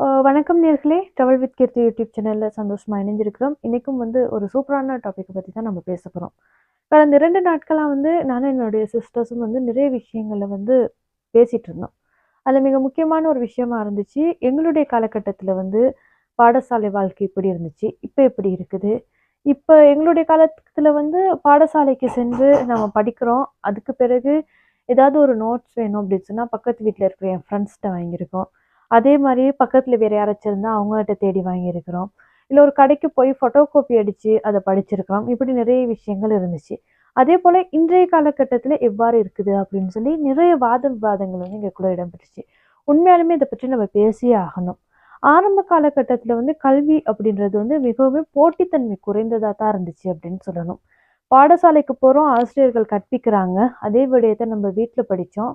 வணக்கம் நேர்களே! Travel with Keerthi YouTube சேனலில் சந்தோஷமாக இணைஞ்சிருக்கிறோம். இன்றைக்கும் வந்து ஒரு சூப்பரான டாப்பிக்கை பற்றி தான் நம்ம பேச போகிறோம் கடந்த இரண்டு நாட்களாக வந்து நானும் என்னுடைய சிஸ்டர்ஸும் வந்து நிறைய விஷயங்கள வந்து பேசிகிட்டு இருந்தோம். அதில் மிக முக்கியமான ஒரு விஷயமா இருந்துச்சு, எங்களுடைய காலகட்டத்தில் வந்து பாடசாலை வாழ்க்கை எப்படி இருந்துச்சு? இப்போ எப்படி இருக்குது? இப்போ எங்களுடைய காலத்தில் வந்து பாடசாலைக்கு சென்று நம்ம படிக்கிறோம். அதுக்கு பிறகு ஏதாவது ஒரு நோட்ஸ் வேணும் அப்படின்னு சொன்னால் பக்கத்து வீட்டில் இருக்கிற என் ஃப்ரெண்ட்ஸ்கிட்ட வாங்கியிருக்கோம். அதே மாதிரியே பக்கத்தில் வேற யாராச்சும் இருந்தால் அவங்ககிட்ட தேடி வாங்கியிருக்கிறோம். இல்லை ஒரு கடைக்கு போய் ஃபோட்டோ காப்பி அடித்து அதை படிச்சிருக்கிறோம். இப்படி நிறைய விஷயங்கள் இருந்துச்சு. அதே போல் இன்றைய காலகட்டத்தில் எவ்வாறு இருக்குது அப்படின்னு சொல்லி நிறைய வாத விவாதங்கள் வந்து எங்களுக்குள்ள இடம்பெற்றுச்சு. உண்மையாலுமே இதை பற்றி நம்ம பேசியே ஆகணும். ஆரம்ப காலகட்டத்தில் வந்து கல்வி அப்படின்றது வந்து மிகவும் போட்டித்தன்மை குறைந்ததாக தான் இருந்துச்சு அப்படின்னு சொல்லணும். பாடசாலைக்கு போகிறோம் ஆசிரியர்கள் கற்பிக்கிறாங்க. அதே விடயத்தை நம்ம வீட்டில் படித்தோம்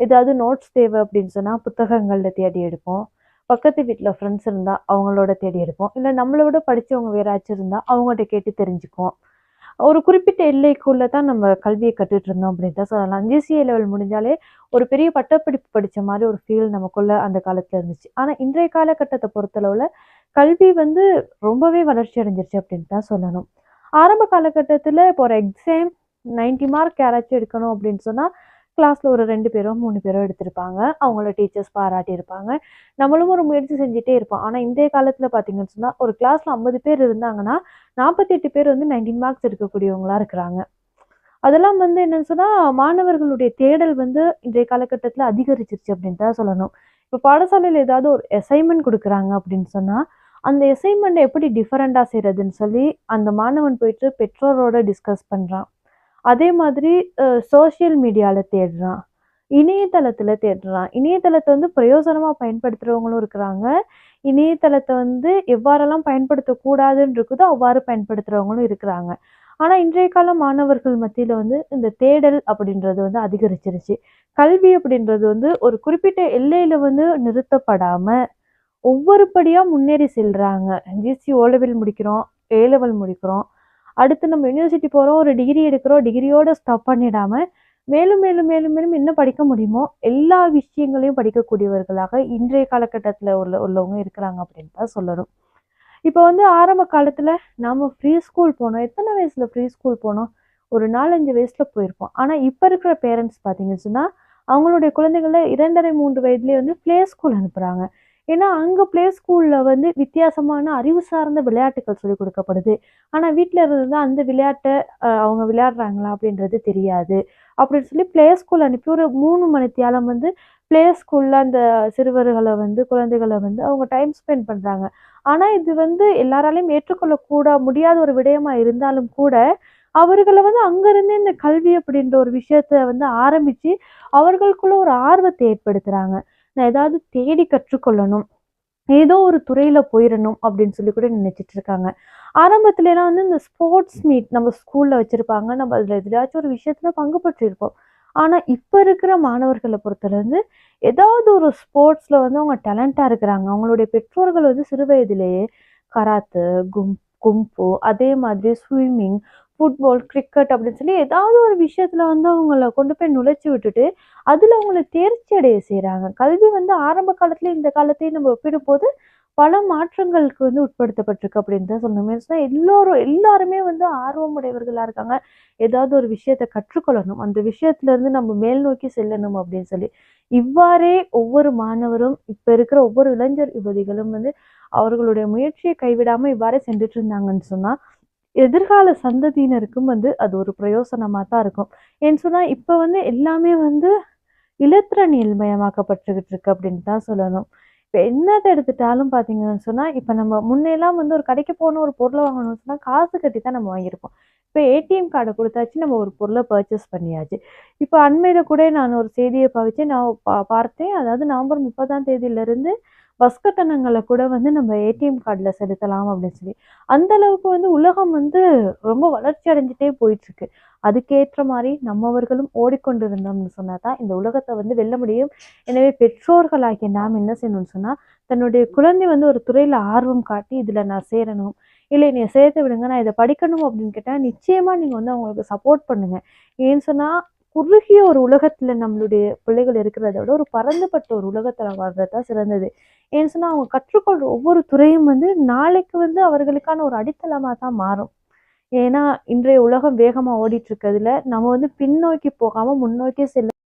ஏதாவது நோட்ஸ் தேவை அப்படின்னு சொன்னால் புத்தகங்களில் தேடி எடுப்போம். பக்கத்து வீட்டில் ஃப்ரெண்ட்ஸ் இருந்தால் அவங்களோட தேடி எடுப்போம். இல்லை நம்மளோட படித்தவங்க வேறாச்சும் இருந்தால் யாராச்சும் கேட்டு தெரிஞ்சுக்குவோம். ஒரு குறிப்பிட்ட எல்லைக்குள்ளே தான் நம்ம கல்வியை கத்துட்டு இருந்தோம் அப்படின்னு தான் சொல்லலாம். ஜிசிஏ லெவல் முடிஞ்சாலே ஒரு பெரிய பட்டப்படிப்பு படித்த மாதிரி ஒரு ஃபீல் நமக்குள்ளே அந்த காலத்தில் இருந்துச்சு. ஆனால் இன்றைய காலகட்டத்தை பொறுத்தளவில் கல்வி வந்து ரொம்பவே வளர்ச்சி அடைஞ்சிருச்சு அப்படின்னு தான் சொல்லணும். ஆரம்ப காலகட்டத்தில் இப்போ ஒரு எக்ஸாம் 90 மார்க் யாராச்சும் எடுக்கணும் அப்படின்னு சொன்னால் கிளாஸில் ஒரு ரெண்டு பேரோ, மூணு பேரோ எடுத்திருப்பாங்க. அவங்கள டீச்சர்ஸ் பாராட்டியிருப்பாங்க. நம்மளும் ஒரு முயற்சி செஞ்சுட்டே இருப்போம். ஆனால் இந்த காலத்தில் பார்த்தீங்கன்னு சொன்னால் ஒரு கிளாஸில் ஐம்பது பேர் இருந்தாங்கன்னா, 48 பேர் வந்து 19 மார்க்ஸ் எடுக்கக்கூடியவங்களாக இருக்கிறாங்க. அதெல்லாம் வந்து என்னன்னு சொன்னால் மாணவர்களுடைய தேடல் வந்து இன்றைய காலகட்டத்தில் அதிகரிச்சிருச்சு அப்படின்னு தான் சொல்லணும். இப்போ பாடசாலையில் ஏதாவது ஒரு அசைன்மெண்ட் கொடுக்குறாங்க அப்படின்னு சொன்னால் அந்த அசைன்மெண்ட்டை எப்படி டிஃபரண்டா செய்கிறதுன்னு சொல்லி அந்த மாணவன் போயிட்டு பெற்றோரோட டிஸ்கஸ் பண்ணுறான் அதே மாதிரி சோஷியல் சோசியல் தேடுறான். இணையதளத்தில் தேடுறான். இணையதளத்தை வந்து பிரயோசனமாக பயன்படுத்துகிறவங்களும் இருக்கிறாங்க. இணையதளத்தை வந்து எவ்வாறெல்லாம் பயன்படுத்தக்கூடாதுன்னு இருக்குதோ, அவ்வாறு பயன்படுத்துகிறவங்களும் இருக்கிறாங்க. ஆனால் இன்றைய கால மாணவர்கள் மத்தியில் வந்து இந்த தேடல் அப்படின்றது வந்து அதிகரிச்சிருச்சு. கல்வி அப்படின்றது வந்து ஒரு குறிப்பிட்ட எல்லையில் வந்து நிறுத்தப்படாமல் ஒவ்வொரு படியாக முன்னேறி செல்கிறாங்க ஜிசி ஓ லெவல் முடிக்கிறோம், ஏ லெவல் முடிக்கிறோம். அடுத்து நம்ம யுனிவர்சிட்டி போகிறோம் ஒரு டிகிரி எடுக்கிறோம். டிகிரியோட ஸ்டாப் பண்ணிடாமல் மேலும் மேலும் மேலும் மேலும் என்ன படிக்க முடியுமோ, எல்லா விஷயங்களையும் படிக்கக்கூடியவர்களாக இன்றைய காலகட்டத்தில் உள்ள உள்ளவங்க இருக்கிறாங்க அப்படின்னு தான் சொல்லணும். இப்போ வந்து ஆரம்ப காலத்தில் நாம் ஃப்ரீ ஸ்கூல் போனோம். எத்தனை வயசில் ஃப்ரீ ஸ்கூல் போனோம்? ஒரு நாலஞ்சு வயசில் போயிருப்போம். ஆனால் இப்போ இருக்கிற பேரண்ட்ஸ் பார்த்தீங்கன்னு சொன்னால் அவங்களுடைய குழந்தைகள 2 1/2, 3 வயதிலேயே வந்து ப்ளே ஸ்கூல் அனுப்புகிறாங்க ஏன்னா, அங்கே ப்ளே ஸ்கூலில் வந்து வித்தியாசமான அறிவு சார்ந்த விளையாட்டுகள் சொல்லிக் கொடுக்கப்படுது. ஆனால் வீட்டில் இருந்து அந்த விளையாட்டை அவங்க விளையாடுறாங்களா அப்படின்றது தெரியாது. அப்படின்னு சொல்லி ப்ளே ஸ்கூல் அனுப்பி ஒரு மூணு மணி தியாலம் வந்து ப்ளே ஸ்கூலில் அந்த சிறுவர்களை வந்து குழந்தைகளை வந்து அவங்க டைம் ஸ்பெண்ட் பண்ணுறாங்க ஆனால் இது வந்து எல்லாராலையும் ஏற்றுக்கொள்ளக்கூட முடியாத ஒரு விடயமாக இருந்தாலும் கூட, அவர்களை வந்து அங்கேருந்தே இந்த கல்வி அப்படின்ற ஒரு விஷயத்த வந்து ஆரம்பித்து அவர்களுக்குள்ள ஒரு ஆர்வத்தை ஏற்படுத்துகிறாங்க நான் ஏதாவது தேடி கற்றுக்கொள்ளணும். ஏதோ ஒரு துறையில போயிடணும் அப்படின்னு சொல்லி கூட நினைச்சிட்டு இருக்காங்க. ஆரம்பத்துலலாம் வந்து இந்த ஸ்போர்ட்ஸ் மீட் நம்ம ஸ்கூல்ல வச்சிருப்பாங்க. நம்ம அதுல எதுலயாச்சும் ஒரு விஷயத்துல பங்கு பெற்றிருப்போம். ஆனா இப்ப இருக்கிற மாணவர்களை பொறுத்தலேருந்து ஏதாவது ஒரு ஸ்போர்ட்ஸ்ல வந்து அவங்க டேலண்டா இருக்கிறாங்க. அவங்களுடைய பெற்றோர்கள் வந்து சிறு வயதிலேயே கராத்து கும் கும்பு அதே மாதிரி ஸ்விம்மிங், ஃபுட்பால், கிரிக்கெட் அப்படின்னு சொல்லி ஏதாவது ஒரு விஷயத்தில் வந்து அவங்கள கொண்டு போய் நுழைச்சி விட்டுட்டு, அதில் அவங்கள தேர்ச்சி அடைய செய்கிறாங்க கல்வி வந்து ஆரம்ப காலத்திலயும் இந்த காலத்தையும் நம்ம ஒப்பிடும்போது, பல மாற்றங்களுக்கு வந்து உட்படுத்தப்பட்டிருக்கு அப்படின்னு தான் சொல்லணும். ஏன்னா எல்லோரும் எல்லாருமே வந்து ஆர்வமுடையவர்களாக இருக்காங்க. ஏதாவது ஒரு விஷயத்தை கற்றுக்கொள்ளணும். அந்த விஷயத்துலேருந்து நம்ம மேல் நோக்கி செல்லணும் அப்படின்னு சொல்லி. இவ்வாறே ஒவ்வொரு மாணவரும், இப்போ இருக்கிற ஒவ்வொரு இளைஞர் யுவதிகளும் வந்து அவர்களுடைய முயற்சியை கைவிடாமல் இவ்வாறே சென்றுட்டு இருந்தாங்கன்னு சொன்னால் எதிர்கால சந்ததியினருக்கும் வந்து அது ஒரு பிரயோசனமாக தான் இருக்கும். ஏன்னு சொன்னால் இப்போ வந்து எல்லாமே வந்து இலத்திரனியல் மயமாக்கப்பட்டுகிட்டு இருக்கு அப்படின்னு தான் சொல்லணும். இப்போ என்னத்தை எடுத்துட்டாலும் பார்த்தீங்கன்னு சொன்னால் இப்போ நம்ம முன்னையெல்லாம் வந்து ஒரு கடைக்கு போகணும் ஒரு பொருளை வாங்கணும்னு சொன்னால் காசு கட்டி தான் நம்ம வாங்கியிருப்போம். இப்போ ஏடிஎம் கார்டை கொடுத்தாச்சு நம்ம ஒரு பொருளை பர்ச்சேஸ் பண்ணியாச்சு. இப்போ அண்மையில் கூட நான் ஒரு செய்தியை பவிச்சு நான் பா பார்த்தேன். அதாவது நவம்பர் முப்பதாம் தேதியிலேருந்து பஸ் கட்டணங்களை கூட வந்து நம்ம ஏடிஎம் கார்டில் செலுத்தலாம் அப்படின்னு சொல்லி. அந்த அளவுக்கு வந்து உலகம் வந்து ரொம்ப வளர்ச்சி அடைஞ்சிட்டே போயிட்டுருக்கு. அதுக்கேற்ற மாதிரி நம்மவர்களும் ஓடிக்கொண்டிருந்தோம்னு சொன்னால் தான் இந்த உலகத்தை வந்து வெல்ல முடியும். எனவே பெற்றோர்களாகிய நாம் என்ன செய்யணும்னு சொன்னால் தன்னுடைய குழந்தை வந்து ஒரு துறையில் ஆர்வம் காட்டி, இதில் நான் சேரணும். இல்லை நீ சேர்த்து விடுங்க. நான் இதை படிக்கணும் அப்படின்னு கேட்டால் நிச்சயமாக நீங்கள் வந்து அவங்களுக்கு சப்போர்ட் பண்ணுங்கள் ஏன்னு சொன்னால் குறுகிய ஒரு உலகத்துல நம்மளுடைய பிள்ளைகள் இருக்கிறத விட, ஒரு பறந்துபட்ட ஒரு உலகத்துல வாழ்றது தான் சிறந்தது. ஏன்னு சொன்னா அவங்க கற்றுக்கொள்ற ஒவ்வொரு துறையும் வந்து நாளைக்கு வந்து அவர்களுக்கான ஒரு அடித்தளமா தான் மாறும். ஏன்னா, இன்றைய உலகம் வேகமா ஓடிட்டு இருக்கிறதுல நம்ம வந்து பின்னோக்கி போகாம முன்னோக்கி செல்ல